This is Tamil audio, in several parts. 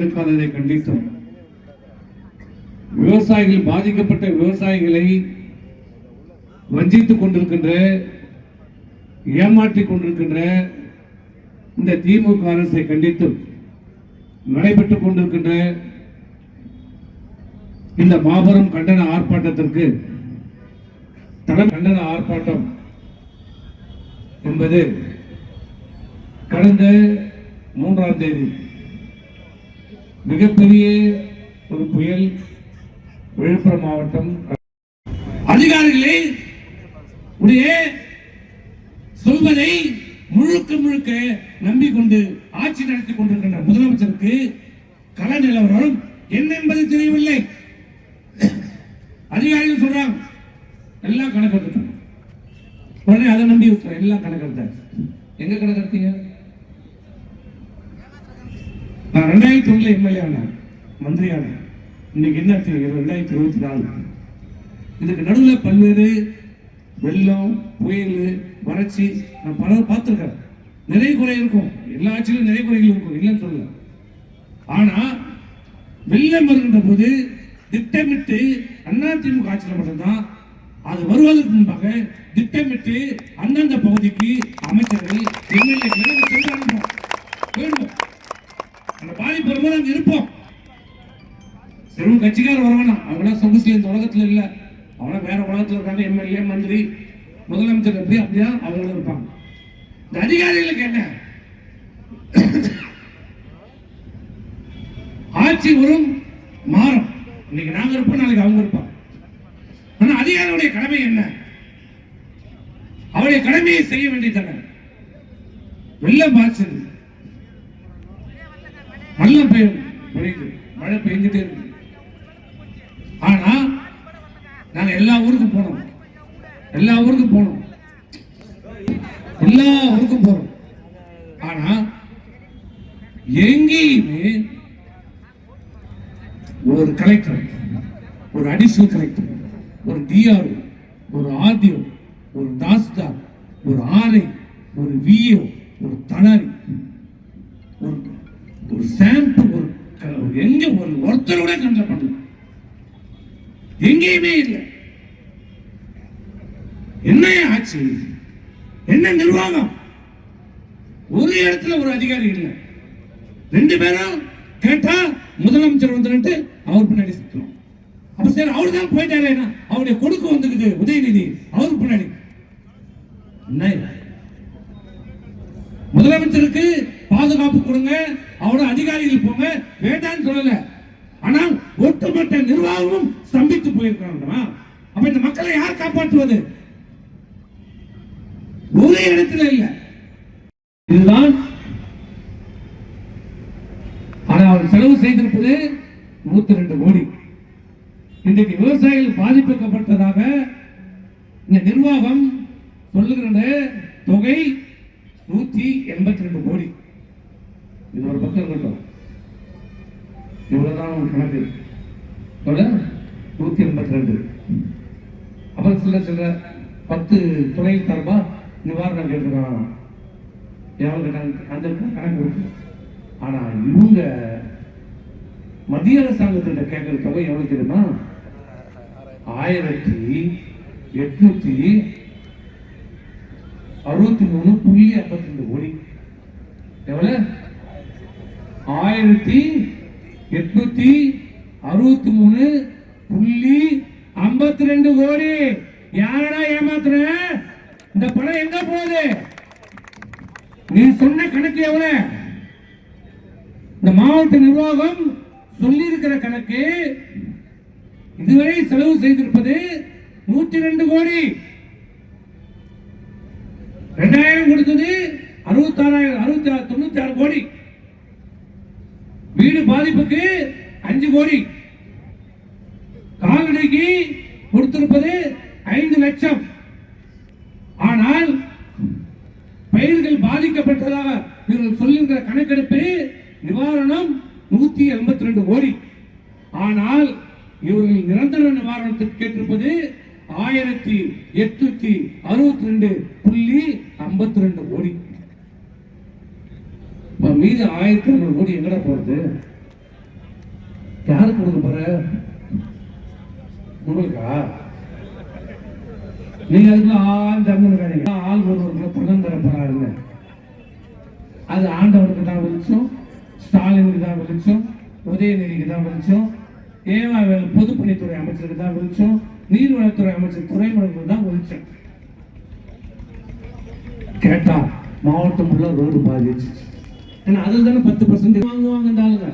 கணக்கெடுக்காததை கண்டித்தோம் விவசாயிகள் பாதிக்கப்பட்ட விவசாயிகளை வஞ்சித்துக் கொண்டிருக்கின்ற ஏமாற்றிக் கொண்டிருக்கின்ற இந்த திமுக அரசை கண்டித்தும் நடைபெற்றுக் கொண்டிருக்கின்ற இந்த மாபெரும் கண்டன ஆர்ப்பாட்டத்திற்கு கண்டன ஆர்ப்பாட்டம் என்பது கடந்த மூன்றாம் தேதி மிகப்பெரிய ஒரு புயல் விழுப்புரம் மாவட்டம். அதிகாரிகளே உடைய சொல்வதை முழுக்க முழுக்க நம்பிக்கொண்டு ஆட்சி நடத்தி கொண்டிருக்கின்ற முதலமைச்சருக்கு கள நிலவரம் என்ன என்பது தெரியவில்லை. அதிகாரிகள் சொல்றாங்க எல்லாம் கணக்கெடுத்துட்டாங்க உடனே அதை நம்பி விட்டுறேன் எல்லாம் கணக்கெடுத்தாச்சு எங்க கணக்கெடுத்தீங்க நான் ரெண்டாயிரத்தி ஒண்ணுல எம்எல்ஏ ஆனேன். மந்திரி ஆனேன். இன்னைக்கு என்ன ரெண்டாயிரத்தி இருபத்தி நாலு. இதுக்கு நடுவில் பல்வேறு வெள்ளம் புயல் வறட்சி நான் பல பார்த்துருக்கேன். நிறைய குறை இருக்கும். எல்லா ஆட்சியிலும் நிறைய குறைகள் இருக்கும். இல்லைன்னு சொல்லல. ஆனா வெள்ளம் வருகின்ற போது திட்டமிட்டு அதிமுக ஆட்சியில் மட்டும்தான் அது வருவதற்கு முன்பாக திட்டமிட்டு அந்தந்த பகுதிக்கு அமைச்சர்கள் எம்எல்ஏ சென்று அனுப்போம் வேண்டும் அந்த பாதிப்பு வரும்போது அங்க இருப்போம். செல்வம் கட்சிக்காரர் வரவேணாம் அவங்களாம் சொகுசுல இந்த உலகத்தில் இல்லை. அவனா வேற உலகத்தில் இருக்காங்க. எம்எல்ஏ மந்திரி முதலமைச்சர் எப்படி அப்படியா? அவங்களும் இருப்பாங்க. இந்த அதிகாரிகளுக்கு என்ன? ஆட்சி வரும் மாறும். இன்னைக்கு நாங்க இருப்போம் நாளைக்கு அவங்க இருப்பாங்க. ஆனா அதிகாரியுடைய கடமை என்ன? அவருடைய கடமையை செய்ய வேண்டியதான வெள்ளம் பாய்ச்சது வெள்ளம் பெய்யும். பெய்யுது மழை பெய்ஞ்சிட்டே இருக்கு. ஆனா நாங்க எல்லா ஊருக்கும் போனோம். எல்லா ஊருக்கும் போனோம். எல்லா ஊருக்கும் போறோம். ஆனா எங்கேயுமே ஒரு கலெக்டர் ஒரு அடிஷனல் கலெக்டர் ஒரு டிஆர்ஓ ஒரு ஆர்டிஓ ஒரு தாஸ்தார் ஒரு ஆர்ஐ ஒரு விஓ ஒரு தனாரி சாம்பிள் ஒரு எங்க ஒரு ஒருத்தரோட கண்ட்ரோல் பண்ணல. எங்கேயுமே இல்லை. என்ன ஆட்சி என்ன நிர்வாகம்? ஒரு இடத்துல ஒரு அதிகாரி இல்லை. ரெண்டு பேரும் கேட்டா முதலமைச்சர் வந்துட்டு அவர் பின்னாடி சுத்தணும் அப்ப சரி அவரு தான் போயிட்டாரு அவருடைய கொடுக்க வந்துக்குது உதயநிதி. அவருக்கு பின்னாடி. என்ன முதலமைச்சருக்கு பாதுகாப்பு கொடுங்க அவரோட அதிகாரிகள் போங்க. வேண்டாம்னு சொல்லல. ஆனால் ஒட்டுமொத்த நிர்வாகமும் ஸ்தம்பித்து போயிருக்காங்க அப்ப இந்த மக்களை யார் காப்பாற்றுவது? ஒரே இடத்துல இல்ல. இதுதான் ஆனால் அவர் செலவு செய்திருப்பது நூத்தி ரெண்டு கோடி. இன்றைக்கு விவசாயிகள் பாதிக்கப்பட்டதாக இந்த நிர்வாகம் சொல்லுகிற தொகை நூத்தி எண்பத்தி ரெண்டு கோடி. இது ஒரு பக்கம் இருக்கட்டும். இவ்வளவுதான் ஒரு கணக்கு. எவ்வளவு நூத்தி எண்பத்தி ரெண்டு அப்புறம் சில சில பத்து துறை சார்பா நிவாரணம் கேட்டுருக்காங்க எவ்வளவு கேட்டாங்க அந்த கணக்கு இருக்கு. ஆனா இவங்க மத்திய அரசாங்கத்திட்ட கேட்கிற தொகை எவ்வளவு தெரியுமா? ஆயிரத்தி எட்நூத்தி அறுபத்தி மூணு புள்ளி ஐம்பத்தி ரெண்டு கோடி. எவ்வளவு? ஆயிரத்தி எட்நூத்தி அறுபத்தி மூணு புள்ளி ஐம்பத்தி ரெண்டு கோடி. யாரடா ஏமாத்துற? இந்த படம் எங்க போகுது? நீ சொன்ன கணக்கு எவ்வளவு இந்த மாவட்ட நிர்வாகம் சொல்லி இருக்கிற கணக்கு இதுவரை செலவு செய்திருப்பது நூத்தி ரெண்டு கோடி. ரெண்டாயிரம் கொடுத்தது அறுபத்தாறாயிரம் அறுபத்தி ஆறு தொண்ணூத்தி ஆறு கோடி. வீடு பாதிப்புக்கு அஞ்சு கோடி. கால்நடைக்கு கொடுத்திருப்பது ஐந்து லட்சம். ஆனால் பயிர்கள் பாதிக்கப்பட்டதாக இவர்கள் சொல்லுகிற கணக்கெடுப்பு நிவாரணம் நூத்தி எண்பத்தி ரெண்டு கோடி. ஆனால் இவர்கள் நிரந்தர நிவாரணத்துக்கு கேட்டிருப்பது ஆயிரத்தி எட்நூத்தி அறுபத்தி ரெண்டு புள்ளி ஐம்பத்தி ரெண்டு கோடி. மீது ஆயிரத்தி ஐநூறு கோடி எங்கட போறது? யாருக்கு கொடுக்க போற? உங்களுக்கா? நீங்க அதுக்குள்ள ஆள் தரணும் ஆள் ஒருவருக்கு பணம் தர போறாருங்க. அது ஆண்டவனுக்கு தான் வெளிச்சம் ஸ்டாலினுக்கு தான் வெளிச்சம் உதயநிதிக்கு தான் வெளிச்சம் ஏவாவேல் பொதுப்பணித்துறை அமைச்சருக்கு தான் வெளிச்சம் நீர்வளத்துறை அமைச்சர் துறைமுகங்களுக்கு தான் வெளிச்சம். கேட்டா மாவட்டம் ஃபுல்லாக ரோடு பாதிச்சு ஏன்னா அதில் தானே பத்து பர்சன்ட் வாங்குவாங்க இந்த ஆளுங்க.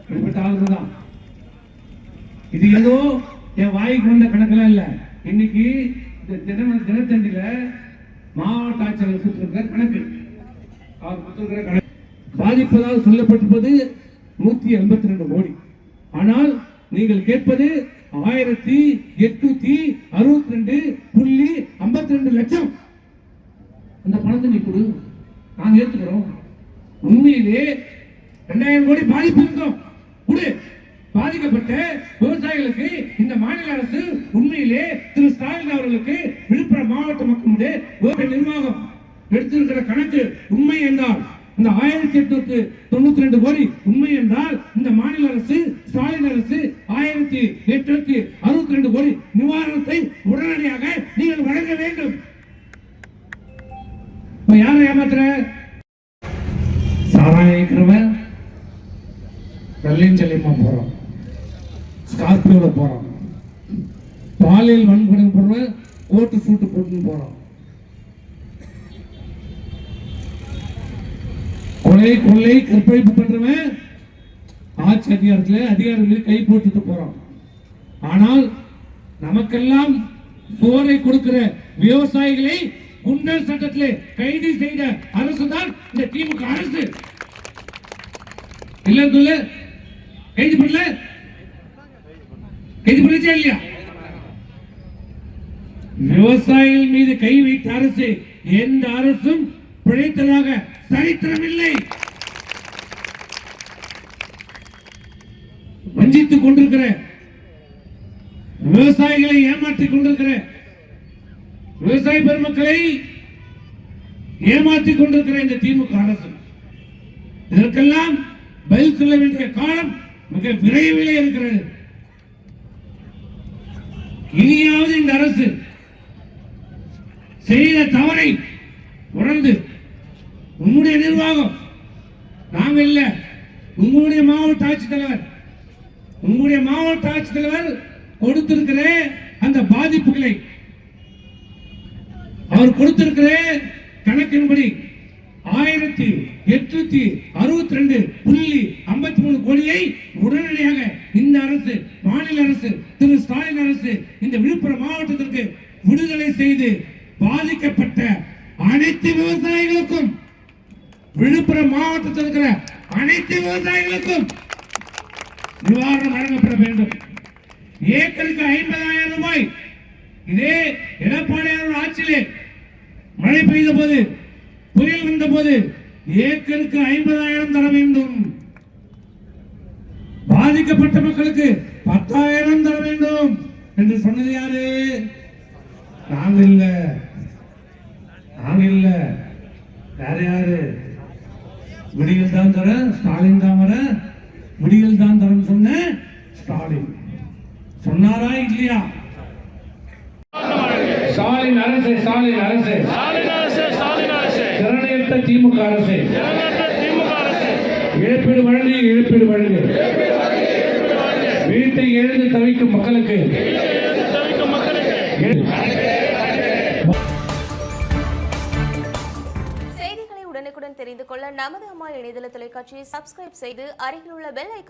இப்படிப்பட்ட ஆளுங்க தான். இது ஏதோ என் வாய்க்கு வந்த கணக்கெல்லாம் இல்லை. இன்னைக்கு இந்த தின தினத்தண்டியில மாவட்ட ஆட்சியாளர் கொடுத்துருக்கிற கணக்கு. அவர் கொடுத்துருக்கிற கணக்கு. பாதிப்பதாக சொல்லப்பட்டிருப்பது நூத்தி எண்பத்தி ரெண்டு கோடி. ஆனால் நீங்கள் கேட்பது ஆயிரத்தி எட்நூத்தி அறுபத்தி ரெண்டு புள்ளி ஐம்பத்தி ரெண்டு லட்சம். அந்த பணத்தை நீ கொடு. நாங்கள் ஏத்துக்கிறோம். உண்மையிலே ரெண்டாயிரம் கோடி பாதிப்பு இருந்தோம். கொடு பாதிக்கப்பட்ட விவசாயிகளுக்கு இந்த மாநில அரசு உண்மையிலே திரு ஸ்டாலின் அவர்களுக்கு விழுப்புரம் மாவட்ட மக்களுடைய நிர்வாகம் எடுத்திருக்கிற கணக்கு உண்மை என்றால் இந்த ஆயிரத்தி எட்நூத்தி தொண்ணூத்தி ரெண்டு கோடி உண்மை என்றால் இந்த மாநில அரசு ஸ்டாலின் அரசு ஆயிரத்தி எட்நூத்தி அறுபத்தி ரெண்டு கோடி நிவாரணத்தை உடனடியாக நீங்கள் வழங்க வேண்டும். யாரை ஏமாத்துற? சாராயம் வெள்ளையும் செல்லியமாக போறோம். ஸ்கார்பியோவில் போறோம். பாலியல் வன்கொடுமை போடுறவன் கோட்டு சூட்டு போட்டுன்னு போறோம். கொலை கொள்ளை கற்பழிப்பு பண்றவன் ஆட்சி அதிகாரத்துல அதிகாரிகளுக்கு கை போட்டுட்டு போறோம். ஆனால் நமக்கெல்லாம் சோறை கொடுக்கிற விவசாயிகளை குண்டர் சட்டத்திலே கைது செய்த அரசு தான் இந்த திமுக அரசு. இல்ல சொல்ல. கைது பண்ணல? கைது பண்ணிச்சா இல்லையா? விவசாயிகள் மீது கை வைத்த அரசு எந்த அரசும் பிழைத்ததாக சரித்திரமில்லை வஞ்சித்துக் கொண்டிருக்கிற விவசாயிகளை ஏமாற்றிக் கொண்டிருக்கிற விவசாய பெருமக்களை ஏமாற்றிக் கொண்டிருக்கிற இந்த திமுக அரசு. இதற்கெல்லாம் பதில் சொல்ல வேண்டிய காலம் மிக விரைவிலே இருக்கிறது. இனியாவது இந்த அரசு செய்த தவறை உணர்ந்து உங்களுடைய நிர்வாகம் நாங்க இல்ல உங்களுடைய மாவட்ட ஆட்சித்தலைவர் உங்களுடைய மாவட்ட ஆட்சித்தலைவர் கொடுத்திருக்கிற அந்த பாதிப்புகளை அவர் கொடுத்திருக்கிற கணக்கின்படி ஆயிரத்தி எட்நூத்தி அறுபத்தி ரெண்டு புள்ளி ஐம்பத்தி மூணு கோடியை உடனடியாக இந்த அரசு மாநில அரசு திரு ஸ்டாலின் அரசு இந்த விழுப்புரம் மாவட்டத்திற்கு விடுதலை செய்து பாதிக்கப்பட்ட அனைத்து விவசாயிகளுக்கும் விழுப்புரம் மாவட்டத்தில் இருக்கிற அனைத்து விவசாயிகளுக்கும் நிவாரணம் வழங்கப்பட வேண்டும். ஏக்கருக்கு ஐம்பதாயிரம் ரூபாய். இதே எடப்பாடியார் ஆட்சியிலே மழை பெய்த போது புயல் வந்த போது ஏக்கருக்கு ஐம்பதாயிரம் தர வேண்டும். பாதிக்கப்பட்ட மக்களுக்கு பத்தாயிரம் தர வேண்டும். என்று சொன்னது யாரு? நாங்க இல்ல. நாங்க இல்ல. வேற யாரு? விடிகள் தான் தர ஸ்டாலின் தான் வர. விடிகள் தான் தரன்னு சொன்ன ஸ்டாலின். சொன்னாரா இல்லையா? ஸ்டாலின் அரசு ஸ்டாலின் அரசு. திமுக அரசு. இழப்பீடு வழங்கு இழப்பீடு வழங்கு. வீட்டை எழுந்து தவிக்கும் மக்களுக்கு. எழுந்து தவிக்கும் மக்களுக்கு செய்திகளை உடனுக்குடன் தெரிந்து கொள்ள நமது அம்மா இணையதள தொலைக்காட்சியை சப்ஸ்கிரைப் செய்து அருகில் உள்ள பெல் ஐக்கான்